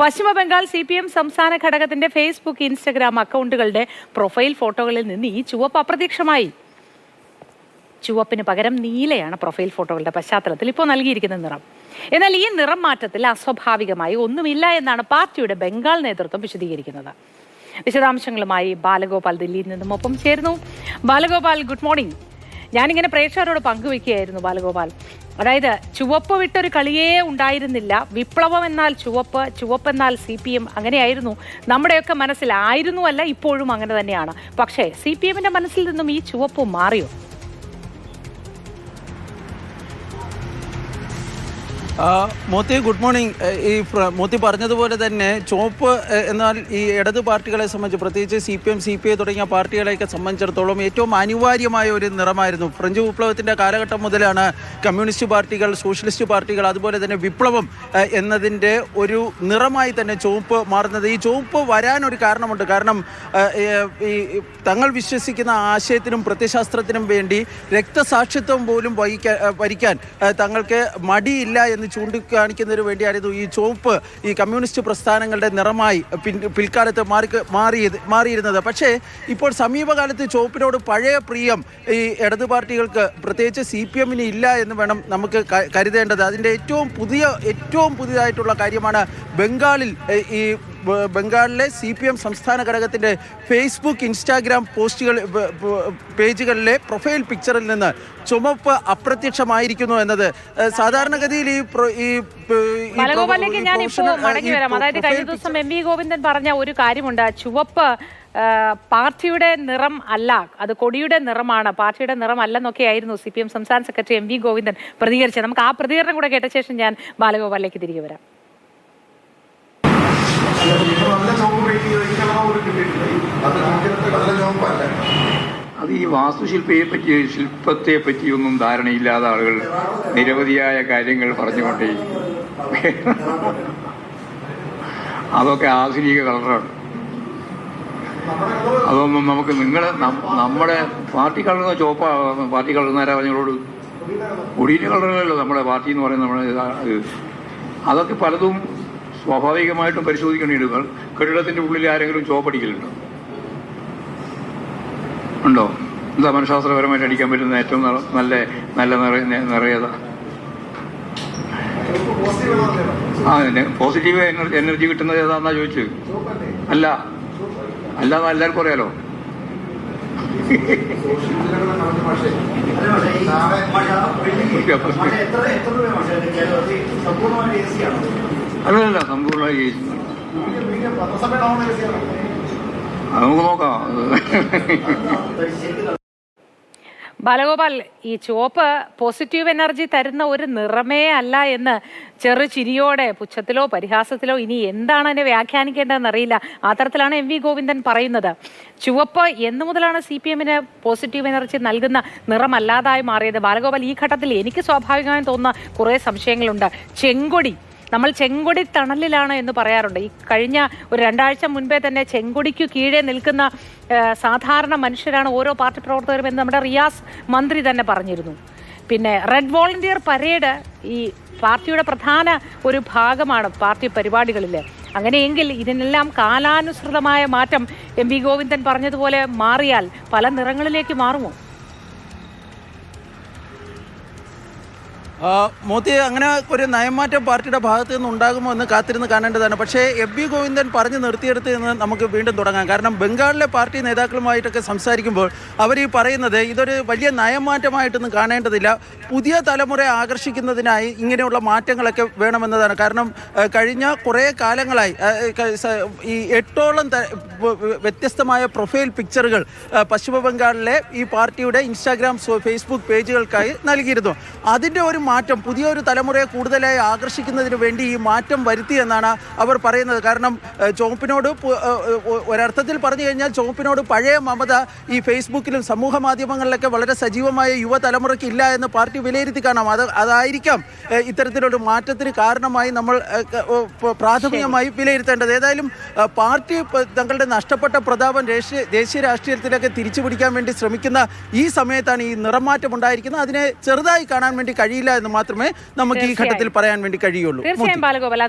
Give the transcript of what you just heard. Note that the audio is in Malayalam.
പശ്ചിമ ബംഗാൾ സി പി എം സംസ്ഥാന ഘടകത്തിന്റെ ഫേസ്ബുക്ക് ഇൻസ്റ്റഗ്രാം അക്കൗണ്ടുകളുടെ പ്രൊഫൈൽ ഫോട്ടോകളിൽ നിന്ന് ഈ ചുവപ്പ് അപ്രത്യക്ഷമായി. ചുവപ്പിന് പകരം നീലയാണ് പ്രൊഫൈൽ ഫോട്ടോകളുടെ പശ്ചാത്തലത്തിൽ ഇപ്പോൾ നൽകിയിരിക്കുന്ന നിറം. എന്നാൽ ഈ നിറം മാറ്റത്തിൽ അസ്വാഭാവികമായി ഒന്നുമില്ല എന്നാണ് പാർട്ടിയുടെ ബംഗാൾ നേതൃത്വം വിശദീകരിക്കുന്നത്. വിശദാംശങ്ങളുമായി ബാലഗോപാൽ ദില്ലിയിൽ നിന്നും ഒപ്പം ചേരുന്നു. Balagopal good morning. ഞാനിങ്ങനെ പ്രേക്ഷകരോട് പങ്കുവെക്കുകയായിരുന്നു ബാലഗോപാൽ. അതായത് ചുവപ്പ് വിട്ടൊരു കളിയേ ഉണ്ടായിരുന്നില്ല. വിപ്ലവം എന്നാൽ ചുവപ്പ് ചുവപ്പ് എന്നാൽ സി പി എം അങ്ങനെയായിരുന്നു. നമ്മുടെയൊക്കെ മനസ്സിലായിരുന്നു അല്ല ഇപ്പോഴും അങ്ങനെ തന്നെയാണ്. പക്ഷേ സി പി എമ്മിന്റെ മനസ്സിൽ നിന്നും ഈ ചുവപ്പ് മാറിയോ? മോത്തി ഗുഡ് മോർണിംഗ് ഈ മോത്തി പറഞ്ഞതുപോലെ തന്നെ ചുവപ്പ് എന്നാൽ ഈ ഇടത് പാർട്ടികളെ സംബന്ധിച്ച് പ്രത്യേകിച്ച് C P M C P I തുടങ്ങിയ പാർട്ടികളെയൊക്കെ സംബന്ധിച്ചിടത്തോളം ഏറ്റവും അനിവാര്യമായ ഒരു നിറമായിരുന്നു. ഫ്രഞ്ച് വിപ്ലവത്തിന്റെ കാലഘട്ടം മുതലാണ് കമ്മ്യൂണിസ്റ്റ് പാർട്ടികൾ സോഷ്യലിസ്റ്റ് പാർട്ടികൾ അതുപോലെ തന്നെ വിപ്ലവം എന്നതിന്റെ ഒരു നിറമായി തന്നെ ചുവപ്പ് മാറുന്നത്. ഈ ചുവപ്പ് വരാനൊരു കാരണമുണ്ട്. കാരണം ഈ തങ്ങൾ വിശ്വസിക്കുന്ന ആശയത്തിനും പ്രത്യശാസ്ത്രത്തിനും വേണ്ടി രക്തസാക്ഷിത്വം പോലും വഹിക്കാൻ വരിക്കാൻ തങ്ങൾക്ക് മടിയില്ല എന്ന് ചൂണ്ടിക്കാണിക്കുന്നതിന് വേണ്ടിയായിരുന്നു ഈ ചുവപ്പ് ഈ കമ്മ്യൂണിസ്റ്റ് പ്രസ്ഥാനങ്ങളുടെ നിറമായി പിൽക്കാലത്ത് മാറി മാറിയത് മാറിയിരുന്നത്. പക്ഷേ ഇപ്പോൾ സമീപകാലത്ത് ചുവപ്പിനോട് പഴയ പ്രിയം ഈ ഇടത് പാർട്ടികൾക്ക് പ്രത്യേകിച്ച് സി പി എമ്മിന് ഇല്ല എന്ന് വേണം നമുക്ക് കരുതേണ്ടത്. അതിന്റെ ഏറ്റവും പുതിയ ഏറ്റവും പുതിയതായിട്ടുള്ള കാര്യമാണ് ബംഗാളിൽ ഈ ബംഗാളിലെ സി പി എം സംസ്ഥാന ഘടകത്തിന്റെ ഫേസ്ബുക്ക് ഇൻസ്റ്റാഗ്രാം പോസ്റ്റുകൾ പേജുകളിലെ പ്രൊഫൈൽ പിക്ചറിൽ നിന്ന് ചുമപ്പ് അപ്രത്യക്ഷമായിരിക്കുന്നു എന്നത് സാധാരണഗതിയിൽ ഈ ഈ ഞാൻ ഇപ്പോൾ മടങ്ങി വരാം. അതായത് കഴിഞ്ഞ ദിവസം എം വി ഗോവിന്ദൻ പറഞ്ഞ ഒരു കാര്യമുണ്ട്. ചുവപ്പ് പാർട്ടിയുടെ നിറം അല്ല അത് കൊടിയുടെ നിറമാണ്. പാർട്ടിയുടെ നിറം അല്ലെന്നൊക്കെ ആയിരുന്നു സി പി എം സംസ്ഥാന സെക്രട്ടറി എം വി ഗോവിന്ദൻ പ്രതികരിച്ചത്. നമുക്ക് ആ പ്രതികരണം കൂടെ കേട്ട ശേഷം ഞാൻ ബാലഗോപാലിലേക്ക് തിരികെ വരാം. ഒരു അത് അത് ഈ വാസ്തുശില്പയെ പറ്റി ശില്പത്തെ പറ്റിയൊന്നും ധാരണയില്ലാത്ത ആളുകൾ നിരവധിയായ കാര്യങ്ങൾ പറഞ്ഞുകൊണ്ടേ അതൊക്കെ ആധുനിക കളറാണ്. അതൊന്നും നമുക്ക് നിങ്ങൾ നമ്മുടെ പാർട്ടി കളർന്ന ചോപ്പ പാർട്ടി കളറുന്നവരാ പറഞ്ഞോട് കൊടിയുടെ കളറുകളല്ലോ നമ്മുടെ പാർട്ടി എന്ന് പറയുന്നത് നമ്മുടെ അതൊക്കെ പലതും സ്വാഭാവികമായിട്ടും പരിശോധിക്കേണ്ടിയിട്ട് കെട്ടിടത്തിന്റെ ഉള്ളിൽ ആരെങ്കിലും ചോപ്പടിക്കലുണ്ടോ ഉണ്ടോ? എന്താ മനഃശാസ്ത്രപരമായിട്ട് അടിക്കാൻ പറ്റുന്ന ഏറ്റവും നല്ല നല്ല നല്ല നിറ നിറയത? ആ പോസിറ്റീവ് എനർജി കിട്ടുന്നത് ഏതാന്നാ ചോദിച്ചു? അല്ല. അല്ലാതെ എല്ലാവർക്കും അറിയാലോ? അല്ലല്ല സമ്പൂർണമായി ജയിച്ചു. നമുക്ക് നോക്കാം. ബാലഗോപാൽ ഈ ചുവപ്പ് പോസിറ്റീവ് എനർജി തരുന്ന ഒരു നിറമേ അല്ല എന്ന് ചെറു ചിരിയോടെ പുച്ഛത്തിലോ പരിഹാസത്തിലോ ഇനി എന്താണ് അതിനെ വ്യാഖ്യാനിക്കേണ്ടതെന്ന് അറിയില്ല. ആ തരത്തിലാണ് എം വി ഗോവിന്ദൻ പറയുന്നത്. ചുവപ്പ് എന്നു മുതലാണ് സി പി എമ്മിന് പോസിറ്റീവ് എനർജി നൽകുന്ന നിറമല്ലാതായി മാറിയത്. ബാലഗോപാൽ ഈ ഘട്ടത്തിൽ എനിക്ക് സ്വാഭാവികമായും തോന്നുന്ന കുറേ സംശയങ്ങളുണ്ട്. ചെങ്കൊടി നമ്മൾ ചെങ്കൊടി തണലിലാണ് എന്ന് പറയാറുണ്ട്. ഈ കഴിഞ്ഞ ഒരു രണ്ടാഴ്ച മുൻപേ തന്നെ ചെങ്കൊടിക്കു കീഴേ നിൽക്കുന്ന സാധാരണ മനുഷ്യരാണ് ഓരോ പാർട്ടി പ്രവർത്തകരും എന്ന് നമ്മുടെ റിയാസ് മന്ത്രി തന്നെ പറഞ്ഞിരുന്നു. പിന്നെ റെഡ് വോളണ്ടിയർ പരേഡ് ഈ പാർട്ടിയുടെ പ്രധാന ഒരു ഭാഗമാണ് പാർട്ടി പരിപാടികളിൽ അങ്ങനെയെങ്കിൽ ഇതിനെല്ലാം കാലാനുസൃതമായ മാറ്റം എം വി ഗോവിന്ദൻ പറഞ്ഞതുപോലെ മാറിയാൽ പല നിറങ്ങളിലേക്ക് മാറുമോ? മോത്തി അങ്ങനെ ഒരു നയമാറ്റം പാർട്ടിയുടെ ഭാഗത്തു നിന്ന് ഉണ്ടാകുമോ എന്ന് കാത്തിരുന്ന് കാണേണ്ടതാണ്. പക്ഷേ എം ബി ഗോവിന്ദൻ പറഞ്ഞു നിർത്തിയെടുത്ത് എന്ന് നമുക്ക് വീണ്ടും തുടങ്ങാം. കാരണം ബംഗാളിലെ പാർട്ടി നേതാക്കളുമായിട്ടൊക്കെ സംസാരിക്കുമ്പോൾ അവർ ഈ പറയുന്നത് ഇതൊരു വലിയ നയമാറ്റമായിട്ടൊന്നും കാണേണ്ടതില്ല. പുതിയ തലമുറയെ ആകർഷിക്കുന്നതിനായി ഇങ്ങനെയുള്ള മാറ്റങ്ങളൊക്കെ വേണമെന്നതാണ്. കാരണം കഴിഞ്ഞ കുറേ കാലങ്ങളായി ഈ എട്ടോളം വ്യത്യസ്തമായ പ്രൊഫൈൽ പിക്ചറുകൾ പശ്ചിമ ബംഗാളിലെ ഈ പാർട്ടിയുടെ ഇൻസ്റ്റാഗ്രാം ഫേസ്ബുക്ക് പേജുകൾക്കായി നൽകിയിരുന്നു. അതിന്റെ ഒരു മാറ്റം പുതിയൊരു തലമുറയെ കൂടുതലായി ആകർഷിക്കുന്നതിന് വേണ്ടി ഈ മാറ്റം വരുത്തി എന്നാണ് അവർ പറയുന്നത്. കാരണം ചോപ്പിനോട് ഒരർത്ഥത്തിൽ പറഞ്ഞു കഴിഞ്ഞാൽ ചോപ്പിനോട് പഴയ മമത ഈ ഫേസ്ബുക്കിലും സമൂഹ മാധ്യമങ്ങളിലൊക്കെ വളരെ സജീവമായ യുവതലമുറയ്ക്ക് ഇല്ല എന്ന് പാർട്ടി വിലയിരുത്തി കാണാം. അത് അതായിരിക്കാം ഇത്തരത്തിലൊരു മാറ്റത്തിന് കാരണമായി നമ്മൾ പ്രാഥമികമായി വിലയിരുത്തേണ്ടത്. ഏതായാലും പാർട്ടി തങ്ങളുടെ നഷ്ടപ്പെട്ട പ്രതാപം ദേശീയ രാഷ്ട്രീയത്തിലൊക്കെ തിരിച്ചു പിടിക്കാൻ വേണ്ടി ശ്രമിക്കുന്ന ഈ സമയത്താണ് ഈ നിറമാറ്റം ഉണ്ടായിരിക്കുന്നത്. അതിനെ ചെറുതായി കാണാൻ വേണ്ടി കഴിയില്ല എന്ന് മാത്രമേ നമുക്ക് ഈ ഘട്ടത്തിൽ പറയാൻ വേണ്ടി കഴിയുള്ളൂ. തീർച്ചയായും ബാലഗോപാൽ